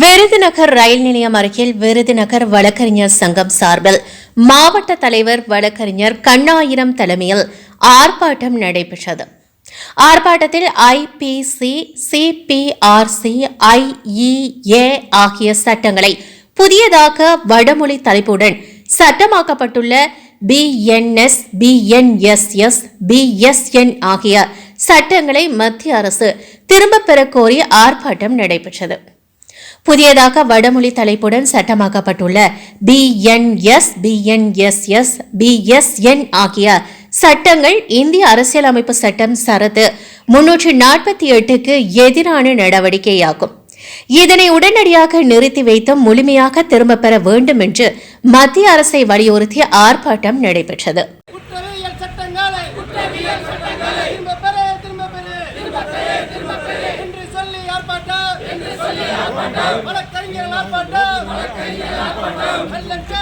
விருதுநகர் ரயில் நிலையம் அருகில் விருதுநகர் வழக்கறிஞர் சங்கம் சார்பில் மாவட்ட தலைவர் வழக்கறிஞர் கண்ணாயிரம் தலைமையில் ஆர்ப்பாட்டம் நடைபெற்றது. ஆர்ப்பாட்டத்தில் ஐபிசி சிபிஆர்சி ஐஇஏ ஆகிய சட்டங்களை புதியதாக வடமொழி தலைப்புடன் சட்டமாக்கப்பட்டுள்ள பிஎன்எஸ் பிஎன்எஸ்எஸ் பிஎஸ்என் ஆகிய சட்டங்களை மத்திய அரசு திரும்பப் பெறக்கோரி ஆர்ப்பாட்டம் நடைபெற்றது. புதியதாக வடமொழி தலைப்புடன் சட்டமாக்கப்பட்டுள்ள பிஎன்எஸ் பிஎன்எஸ்எஸ் பிஎஸ்என் ஆகிய சட்டங்கள் இந்திய அரசியலமைப்பு சட்டம் சரத்து முன்னூற்றி நாற்பத்தி எட்டுக்கு எதிரான நடவடிக்கையாகும். இதனை உடனடியாக நிறுத்தி வைத்து முழுமையாக திரும்பப் பெற வேண்டும் என்று மத்திய அரசை வலியுறுத்தி ஆர்ப்பாட்டம் நடைபெற்றது குற்றவியல் சட்டங்களை குற்றவியல் சட்டங்களை திரும்ப பெறு திரும்ப பெறு திரும்ப பெறு திரும்ப பெறு என்று சொல்லி ஆர்ப்பாட்டம் என்று ஆர்ப்பாட்டம்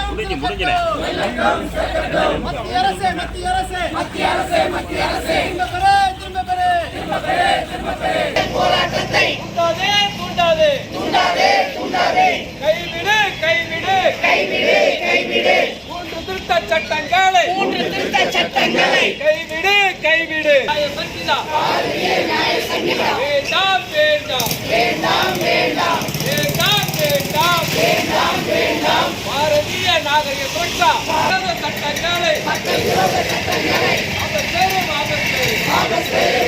முடிஞ்சு முடிஞ்சு மத்திய அரசே மத்திய அரசே மத்திய அரசே மத்திய அரசே திரும்ப பெறு திரும்ப பெறு திரும்ப பெறு திரும்ப பெறு போராட்டத்தை தூண்டாதே தூண்டாதே தூண்டாதே தூண்டாதே கைவிடு கைவிடு கைவிடு கைவிடு மூன்று திருத்த சட்டங்களை மூன்று திருத்த சட்டங்களை கைவிடு கைவிடு தீராதைய தோற்றா கட்டங்களை அந்த சேரும் ஆபத்து ஆபத்து